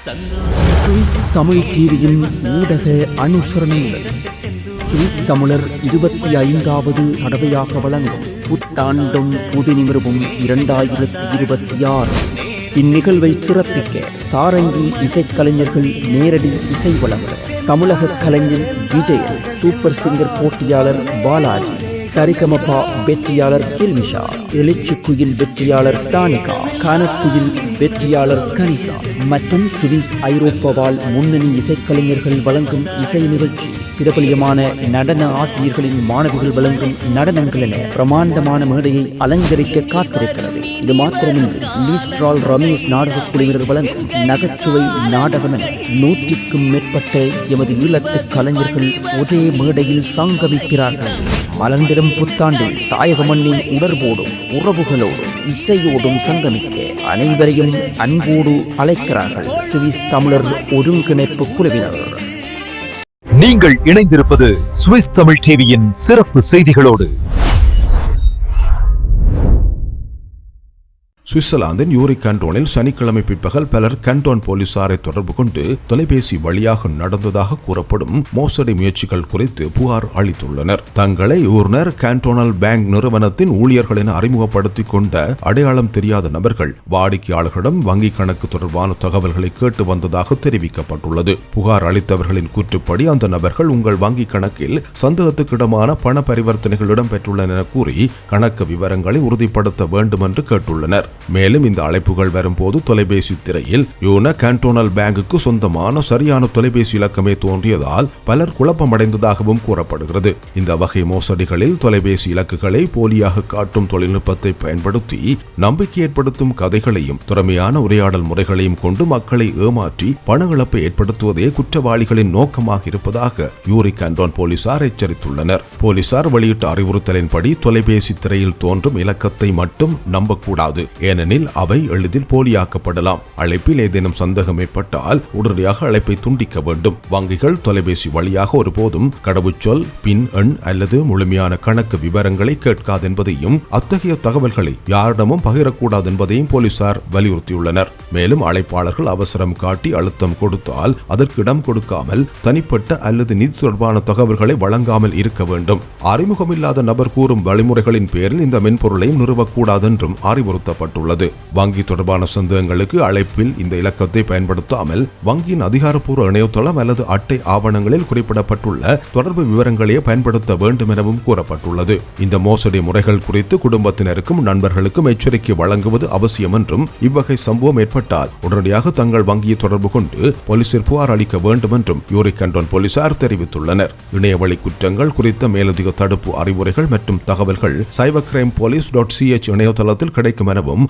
Swiss Tamil டிவியின் ஊடக அனுசரணையுடன் Swiss தமிழர் இருபத்தி ஐந்தாவது தடவையாக வழங்கும் புத்தாண்டும் புது நிமிர்வும் இரண்டாயிரத்தி இருபத்தி ஆறு. இந்நிகழ்வை சிறப்பிக்க சாரங்கி இசைக்கலைஞர்கள் நேரடி இசை வழங்க தமிழக கலைஞர் விஜய் சூப்பர் சிங்கர் போட்டியாளர் பாலாஜி சரிகமபா வெற்றியாளர் கில்மிஷா எழுச்சி குயில் வெற்றியாளர் தானிகா கானக்குயில் வெற்றியாளர் கனிசா மற்றும் சுவிஸ் ஐரோப்பாவால் முன்னணி இசைக்கலைஞர்கள் வழங்கும் இசை நிகழ்ச்சி. பிரபலியமான நடன ஆசிரியர்களின் மாணவிகள் வழங்கும் நடனங்கள் என பிரமாண்டமான மேடையை அலங்கரிக்க காத்திருக்கிறது. இது மாத்திரமின்றி லீஸ்ட்ரால் ரமேஷ் நாடகக் குழுவினர் வழங்கும் நகைச்சுவை நாடகம் என நூற்றிற்கும் மேற்பட்ட எமது ஈழத்து கலைஞர்கள் ஒரே மேடையில் சங்கமிக்கிறார்கள். மலர்ந்திடும் புத்தாண்டில் தாயக மண்ணின் உணர்வோடும் உறவுகளோடும் இசையோடும் சங்கமிக்க அனைவரையும் அன்போடு அழைக்கிறார்கள் சுவிஸ் தமிழர் ஒருங்கிணைப்பு குழுவினர். நீங்கள் இணைந்திருப்பது சுவிஸ் தமிழ் டிவியின் சிறப்பு செய்திகளோடு. சுவிட்சர்லாந்தின் யூரி கண்டோனில் சனிக்கிழமை பிற்பகல் பலர் கண்டோன் போலீசாரை தொடர்பு கொண்டு தொலைபேசி வழியாக நடந்ததாக கூறப்படும் மோசடி முயற்சிகள் குறித்து புகார் அளித்துள்ளனர். தங்களை ஊர்னர் கேண்டோனல் பேங்க் நிறுவனத்தின் ஊழியர்கள் என அறிமுகப்படுத்திக் கொண்ட அடையாளம் தெரியாத நபர்கள் வாடிக்கையாளர்களிடம் வங்கிக் கணக்கு தொடர்பான தகவல்களை கேட்டு வந்ததாக தெரிவிக்கப்பட்டுள்ளது. புகார் அளித்தவர்களின் கூற்றுப்படி அந்த நபர்கள் உங்கள் வங்கிக் கணக்கில் சந்தேகத்துக்கிடமான பண பரிவர்த்தனைகள் இடம்பெற்றுள்ளன என கூறி கணக்கு விவரங்களை உறுதிப்படுத்த வேண்டும் என்று கேட்டுள்ளனர். மேலும் இந்த அழைப்புகள் வரும்போது தொலைபேசி திரையில் யூன கேன்டோனல் பேங்குக்கு சொந்தமான சரியான தொலைபேசி இலக்கமே தோன்றியதால் பலர் குழப்பமடைந்ததாகவும் கூறப்படுகிறது. இந்த வகை மோசடிகளில் தொலைபேசி இலக்குகளை போலியாக காட்டும் தொழில்நுட்பத்தை பயன்படுத்தி நம்பிக்கை ஏற்படுத்தும் கதைகளையும் திறமையான உரையாடல் முறைகளையும் கொண்டு மக்களை ஏமாற்றி பண இழப்பை ஏற்படுத்துவதே குற்றவாளிகளின் நோக்கமாக இருப்பதாக யூரி கேண்டோன் போலீசார் எச்சரித்துள்ளனர். போலீசார் வெளியிட்ட அறிவுறுத்தலின்படி தொலைபேசி திரையில் தோன்றும் இலக்கத்தை மட்டும் நம்பக்கூடாது. ஏனெனில் அவை எளிதில் போலியாக்கப்படலாம். அழைப்பில் ஏதேனும் சந்தேகம் ஏற்பட்டால் உடனடியாக அழைப்பை துண்டிக்க வேண்டும். வங்கிகள் தொலைபேசி வழியாக ஒருபோதும் கடவுச்சொல் பின் எண் அல்லது முழுமையான கணக்கு விவரங்களை கேட்காது என்பதையும் அத்தகைய தகவல்களை யாரிடமும் பகிரக்கூடாது என்பதையும் போலீசார் வலியுறுத்தியுள்ளனர். மேலும் அழைப்பாளர்கள் அவசரம் காட்டி அழுத்தம் கொடுத்தால் அதற்கு இடம் கொடுக்காமல் தனிப்பட்ட அல்லது நிதி தொடர்பான தகவல்களை வழங்காமல் இருக்க வேண்டும். அறிமுகமில்லாத நபர் கூறும் வழிமுறைகளின் பேரில் இந்த மென்பொருளையும் நிறுவக்கூடாது என்றும் அறிவுறுத்தப்பட்டுள்ளது. வங்கி தொடர்பான சந்தேகங்களுக்கு அழைப்பில் இந்த இலக்கத்தை பயன்படுத்தாமல் வங்கியின் அதிகாரப்பூர்வ இணையதளம் அல்லது அட்டை ஆவணங்களில் குறிப்பிடப்பட்டுள்ள தொடர்பு விவரங்களையே பயன்படுத்த வேண்டும் எனவும் கூறப்பட்டுள்ளது. இந்த மோசடி முறைகள் குறித்து குடும்பத்தினருக்கும் நண்பர்களுக்கும் எச்சரிக்கை வழங்குவது அவசியம் என்றும் இவ்வகை சம்பவம் ஏற்பட்டால் உடனடியாக தங்கள் வங்கியை தொடர்பு கொண்டு போலீசில் புகார் அளிக்க வேண்டும் என்றும் யூரி கண்டோன் போலீசார் தெரிவித்துள்ளனர். இணையவழி குற்றங்கள் குறித்த மேலதிக தடுப்பு அறிவுரைகள் மற்றும் தகவல்கள் cyber crime police dot CH இணையதளத்தில் கிடைக்கும் எனவும்